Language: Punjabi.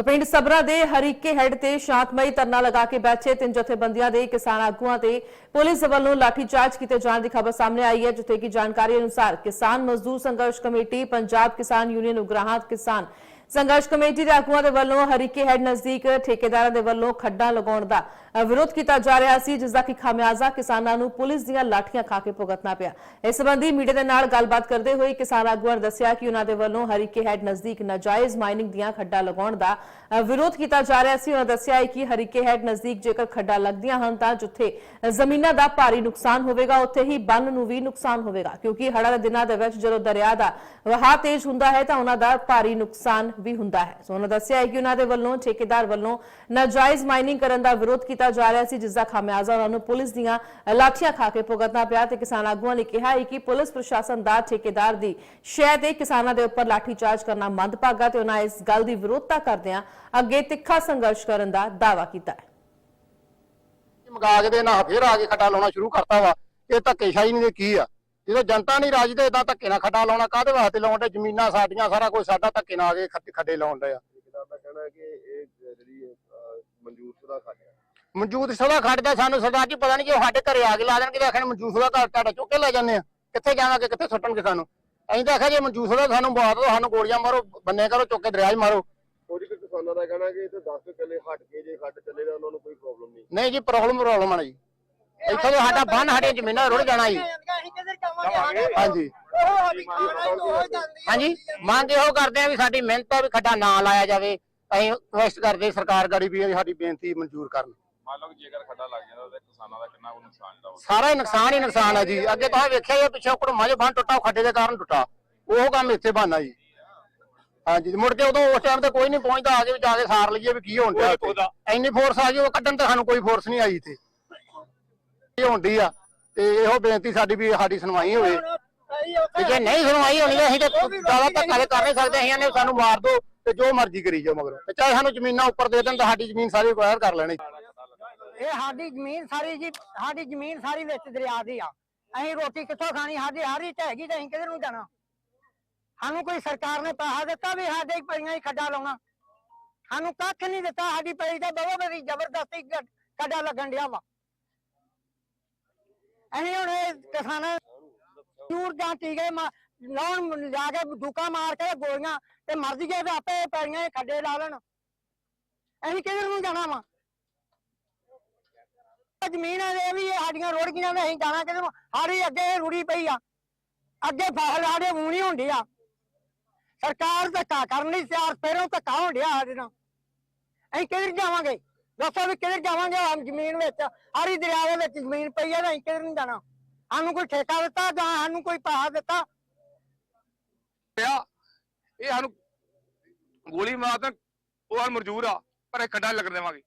ਸੋ ਪਿੰਡ ਸਬਰਾ ਦੇ ਹਰੀਕੇ ਹੈੱਡ ਤੇ ਸ਼ਾਂਤਮਈ ਧਰਨਾ ਲਗਾ ਕੇ ਬੈਠੇ ਤਿੰਨ ਜਥੇਬੰਦੀਆਂ ਦੇ ਕਿਸਾਨ ਆਗੂਆਂ ਤੇ ਪੁਲਿਸ ਵੱਲੋਂ ਲਾਠੀਚਾਰਜ ਕੀਤੇ ਜਾਣ ਦੀ ਖਬਰ ਸਾਹਮਣੇ ਆਈ ਹੈ, ਜਿੱਥੇ ਕਿ ਜਾਣਕਾਰੀ ਅਨੁਸਾਰ ਕਿਸਾਨ ਮਜ਼ਦੂਰ ਸੰਘਰਸ਼ ਕਮੇਟੀ, ਪੰਜਾਬ ਕਿਸਾਨ ਯੂਨੀਅਨ, ਉਗਰਾਹਾਂ ਕਿਸਾਨ ਸੰਘਰਸ਼ ਕਮੇਟੀ ਦੇ ਆਗੂਆਂ ਦੇ ਵੱਲੋਂ ਹਰੀਕੇ ਹੈੱਡ ਨਜ਼ਦੀਕ ਠੇਕੇਦਾਰਾਂ ਦੇ ਵੱਲੋਂ ਖੱਡਾਂ ਲਗਾਉਣ ਦਾ ਵਿਰੋਧ ਕੀਤਾ ਜਾ ਰਿਹਾ ਸੀ, ਜਿਸ ਦਾ ਕਿ ਖਾਮਿਆਜ਼ਾ ਕਿਸਾਨਾਂ ਨੂੰ ਪੁਲਿਸ ਦੀਆਂ ਲਾਠੀਆਂ ਖਾ ਕੇ ਭੁਗਤਣਾ ਪਿਆ। ਇਸ ਸੰਬੰਧੀ ਮੀਡੀਆ ਦੇ ਨਾਲ ਗੱਲਬਾਤ ਕਰਦੇ ਹੋਏ ਕਿਸਾਨ ਆਗੂਆਂ ਨੇ ਦੱਸਿਆ ਕਿ ਉਹਨਾਂ ਦੇ ਵੱਲੋਂ ਹਰੀਕੇ ਹੈੱਡ ਨਜ਼ਦੀਕ ਨਾਜਾਇਜ਼ ਮਾਈਨਿੰਗ ਦੀਆਂ ਖੱਡਾਂ ਲਗਾਉਣ ਦਾ ਵਿਰੋਧ ਕੀਤਾ ਜਾ ਰਿਹਾ ਸੀ। ਉਹਨਾਂ ਦੱਸਿਆ ਕਿ ਹਰੀਕੇ ਹੈੱਡ ਨਜ਼ਦੀਕ ਜੇਕਰ ਖੱਡਾਂ ਲੱਗਦੀਆਂ ਹਨ, ਤਾਂ ਜਿੱਥੇ ਜ਼ਮੀਨਾਂ ਦਾ ਭਾਰੀ ਨੁਕਸਾਨ ਹੋਵੇਗਾ, ਉੱਥੇ ਹੀ ਬੰਨ ਨੂੰ ਵੀ ਨੁਕਸਾਨ ਹੋਵੇਗਾ। ਕਿਉਂਕਿ ਹੜ੍ਹਾਂ ਦੇ ਦਿਨਾਂ ਦੇ ਵਿੱਚ ਜਦੋਂ ਦਰਿਆ ਦਾ ਵਹਾਅ ਤੇਜ਼ ਹੁੰਦਾ ਹੈ, ਤਾਂ ਉਹਨਾਂ ਦਾ ਭਾਰੀ ਨੁਕਸਾਨ ਵੀ ਹੁੰਦਾ ਹੈ। ਸੋ ਉਹਨਾਂ ਦੱਸਿਆ ਹੈ ਕਿ ਉਹਨਾਂ ਦੇ ਵੱਲੋਂ, ਠੇਕੇਦਾਰ ਵੱਲੋਂ ਨਾਜਾਇਜ਼ ਮਾਈਨਿੰਗ ਕਰਨ ਦਾ ਵਿਰੋਧ ਕੀਤਾ ਜਾ ਰਿਹਾ ਸੀ, ਜਿਸ ਦਾ ਖਾਮਿਆਜ਼ਾ ਉਹਨਾਂ ਨੂੰ ਪੁਲਿਸ ਦੀਆਂ ਲਾਠੀਆਂ ਖਾ ਕੇ ਭੁਗਤਣਾ ਪਿਆ ਤੇ ਕਿਸਾਨ ਆਗੂਆਂ ਨੇ ਕਿਹਾ ਕਿ ਪੁਲਿਸ ਪ੍ਰਸ਼ਾਸਨ ਦਾ ਠੇਕੇਦਾਰ ਦੀ ਸ਼ਹਿ ਤੇ ਕਿਸਾਨਾਂ ਦੇ ਉੱਪਰ ਲਾਠੀਚਾਰਜ ਕਰਨਾ ਮੰਦਭਾਗਾ ਤੇ ਉਹਨਾਂ ਇਸ ਗੱਲ ਦੀ ਵਿਰੋਧਤਾ ਕਰਦਿਆਂ ਅੱਗੇ ਤਿੱਖਾ ਸੰਘਰਸ਼ ਕਰਨ ਦਾ ਦਾਅਵਾ ਕੀਤਾ ਹੈ। ਮੰਗਾ ਦੇ ਨਾ ਫੇਰ ਆ ਕੇ ਖੱਡਾ ਲਾਉਣਾ ਸ਼ੁਰੂ ਕਰਤਾ ਵਾ, ਇਹ ਧੱਕੇਸ਼ਾਹੀ ਨਹੀਂ ਕੀ ਆ। ਜਦੋਂ ਜਨਤਾ ਨਹੀਂ ਰਾਜੀ ਤੇ ਇਦਾਂ ਧੱਕੇ ਨਾਲ ਖੱਡਾ ਲਾਉਣਾ ਕਾਹਦੇ ਵਾਸਤੇ ਲਾਉਣ ਦੇ ਜ਼ਮੀਨਾਂ ਸਾਡੀਆਂ ਸਾਰਾ ਕੁਝ ਸਾਡਾ ਧੱਕੇ ਨਾਲ ਆ ਕੇ ਖੱਡ- ਖੱਡੇ ਲਾਉਣ ਦੇ ਆ। ਠੇਕੇਦਾਰ ਦਾ ਕਹਿਣਾ ਹੈ ਕਿ ਇਹ ਜਿਹੜੀ ਅਹ, ਮਨਜ਼ੂਰ ਸ਼ੁਦਾ ਖੱਡ ਹੈ ਮਨਜੂਤ ਸਦਾ ਖੱਡ ਦਾ ਸਾਨੂੰ ਸਰਦਾਰ ਜੀ ਪਤਾ ਨਹੀਂ ਕਿ ਉਹ ਸਾਡੇ ਘਰੇ ਆ ਕੇ ਲਾ ਦੇਣਗੇ ਤੇ ਆਖਣ ਮਨਜੂਤ ਸਦਾ ਘਰ ਤੁਹਾਡਾ ਚੁੱਕ ਕੇ ਲੈ ਜਾਂਦੇ ਆ। ਕਿੱਥੇ ਜਾਵਾਂਗੇ ਕਿੱਥੇ ਸੁੱਟਣਗੇ ਸਾਨੂੰ? ਅਸੀਂ ਤਾਂ ਆਖਿਆ ਜੇ ਮਨਜੂਤ ਸਦਾ ਸਾਨੂੰ ਬਾਤ ਦੋ ਸਾਨੂੰ ਗੋਲੀਆਂ ਮਾਰੋ ਬੰਨੇ ਕਰੋ ਚੁੱਕ ਕੇ ਦਰਿਆ 'ਚ ਮਾਰੋ। ਕੁਝ ਕੁ ਕਿਸਾਨਾਂ ਦਾ ਕਹਿਣਾ ਕਿ ਇਹ 10 ਕਿੱਲੇ ਹਟ ਕੇ ਜੇ ਖੱਡ ਚੱਲੇ ਤਾਂ ਉਹਨਾਂ ਨੂੰ ਕੋਈ ਪ੍ਰੋਬਲਮ ਨਹੀਂ। ਨਹੀਂ ਜੀ ਪ੍ਰੋਬਲਮ ਪ੍ਰੋਬਲਮ ਆ ਜੀ। ਇੱਥੋਂ ਤਾਂ ਸਾਡਾ ਬੰਨ ਸਾਡੀਆਂ ਜ਼ਮੀਨਾਂ ਰੁੜ ਜਾਣਾ ਜੀ। ਹਾਂਜੀ। ਹਾਂਜੀ ਮੰਗ ਇਹੋ ਕਰਦੇ ਆ ਵੀ ਸਾਡੀ ਮਿਹਨਤ ਆ ਵੀ ਖੱਡਾ ਨਾ ਲਾਇਆ ਜਾਵੇ। ਅਸੀਂ ਰਿਕੁਐਸਟ ਕਰਦੇ ਸਰਕਾਰ ਗਾੜੀ ਵੀ ਇਹ ਸਾਡੀ ਬੇਨਤੀ ਮਨਜ਼ੂਰ ਕਰਨ। ਮੰਨ ਲਓ ਕਿ ਜੇਕਰ ਖੱਡਾ ਲੱਗ ਜਾਂਦਾ ਤਾਂ ਕਿਸਾਨਾਂ ਦਾ ਕਿੰਨਾ ਕੁ ਨੁਕਸਾਨ ਜਿਹੜਾ ਵਾ ਸਾਰਾ ਹੀ ਨੁਕਸਾਨ ਹੀ ਨੁਕਸਾਨ ਹੈ ਜੀ। ਅੱਗੇ ਤਾਂ ਵੇਖਿਆ ਹੀ ਪਿੱਛੇ ਕੋਲ ਮਾਝੇ ਬੰਨ ਟੁੱਟਾ ਉਹ ਖੱਡੇ ਦੇ ਕਾਰਨ ਟੁੱਟਾ। ਉਹ ਕੰਮ ਇੱਥੇ ਬਣਨਾ ਜੀ। ਹਾਂਜੀ ਮੁੜ ਕੇ ਉਦੋਂ ਉਸ ਟਾਈਮ ਤੇ ਕੋਈ ਨਹੀਂ ਪਹੁੰਚਦਾ ਆ ਕੇ ਵੀ ਜਾ ਕੇ ਸਾਰ ਲਈਏ ਵੀ ਕੀ ਹੋਣ ਡਿਆ ਇੱਥੇ। ਇੰਨੀ ਫੋਰਸ ਆ ਗਈ ਉਹ ਕੱਢਣ ਤੇ ਸਾਨੂੰ ਕੋਈ ਫੋਰਸ ਨਹੀਂ ਆਈ ਇੱਥੇ। ਹੁੰਦੀ ਆ। ਤੇ ਇਹੋ ਬੇਨਤੀ ਸਾਡੀ ਵੀ ਸਾਡੀ ਸੁਣਵਾਈ ਹੋਵੇ। ਤੇ ਜੇ ਨਹੀਂ ਸੁਣਵਾਈ ਹੋਣੀ ਤਾਂ ਅਸੀਂ ਤਾਂ ਜ਼ਿਆਦਾ ਧੱਕਾ ਤੇ ਕਰ ਨਹੀਂ ਸਕਦੇ। ਅਸੀਂ ਨੇ ਸਾਨੂੰ ਮਾਰ ਦਿਓ ਤੇ ਜੋ ਮਰਜ਼ੀ ਕਰੀ ਜਾਓ ਮਗਰ। ਤੇ ਚਾਹੇ ਸਾਨੂੰ ਜ਼ਮੀਨਾਂ ਉੱਪਰ ਦੇ ਦੇਣ ਤਾਂ ਸਾਡੀ ਜ਼ਮੀਨ ਸਾਰੀ ਅਕਵਾਇਰ ਕਰ ਲੈਣੀ। ਇਹ ਸਾਡੀ ਜ਼ਮੀਨ ਸਾਰੀ ਜੀ ਸਾਡੀ ਜ਼ਮੀਨ ਸਾਰੀ ਵਿੱਚ ਦਰਿਆ ਦੀ ਆ। ਅਸੀਂ ਰੋਟੀ ਕਿੱਥੋਂ ਖਾਣੀ? ਸਾਡੀ ਹਾਰੀ ਹੈਗੀ ਤੇ ਅਸੀਂ ਕਿਧਰ ਨੂੰ ਜਾਣਾ ਸਾਨੂੰ ਕੋਈ ਸਰਕਾਰ ਨੇ ਪੈਸਾ ਦਿੱਤਾ ਵੀ ਸਾਡੇ ਪਈਆਂ ਹੀ ਖੱਡਾ ਲਾਉਣਾ। ਸਾਨੂੰ ਕੱਖ ਨਹੀਂ ਦਿੱਤਾ। ਸਾਡੀ ਪਈ ਤਾਂ ਬਹੁਤ ਬੜੀ ਜ਼ਬਰਦਸਤੀ ਖੱਡਾ ਲੱਗਣ ਡਿਆ ਵਾ। ਅਸੀਂ ਹੁਣ ਇਹ ਕਿਸਾਨਾਂ ਚੂਰ ਜਾਂ ਟੀਕੇ ਲਾਉਣ ਲਿਆ ਕੇ ਦੁਕਾ ਮਾਰ ਕੇ ਗੋਲੀਆਂ ਤੇ ਮਰ ਜੀਏ ਤੇ ਆਪੇ ਪੈੜੀਆਂ ਖੱਡੇ ਲਾ ਲੈਣ ਅਸੀਂ ਕਿਧਰ ਨੂੰ ਜਾਣਾ ਵਾ? ਜ਼ਮੀਨਾਂ ਹੈ, ਇਹ ਵੀ ਸਾਡੀਆਂ ਰੋੜ ਗਈਆਂ ਨੇ ਅਸੀਂ ਜਾਣਾ ਕਿਤੇ ਨੂੰ ਸਾਡੀ ਅੱਗੇ ਰੁੜੀ ਪਈ ਆ। ਅੱਗੇ ਫਸਲ ਸਾਡੇ ਮੂੰਹ ਹੁੰਦੀ ਆ। ਸਰਕਾਰ ਧੱਕਾ ਕਰਨ ਲਈ ਤਿਆਰ ਪਹਿਰੋਂ ਧੱਕਾ ਹੋਣ ਡਿਆ ਸਾਡੇ ਨਾਲ। ਅਸੀਂ ਕਿਧਰ ਜਾਵਾਂਗੇ? ਦੱਸੋ ਵੀ ਕਿੱਧਰ ਜਾਵਾਂਗੇ ਹਮ ਜ਼ਮੀਨ ਵਿੱਚ? ਹਰੀ ਦਰਿਆ ਦੇ ਵਿੱਚ ਜ਼ਮੀਨ ਪਈ ਆ ਤਾਂ ਅਸੀਂ ਕਿੱਧਰ ਨੂੰ ਜਾਣਾ? ਸਾਨੂੰ ਕੋਈ ਠੇਕਾ ਦਿੱਤਾ ਜਾਂ ਸਾਨੂੰ ਕੋਈ ਪੈਸਾ ਦਿੱਤਾ? ਆ ਇਹ ਸਾਨੂੰ ਗੋਲੀ ਮਾਰ ਤਾਂ ਉਹ ਮਨਜ਼ੂਰ ਆ, ਪਰ ਇਹ ਖੱਡਾ ਲੱਗਣ ਦੇਵਾਂਗੇ।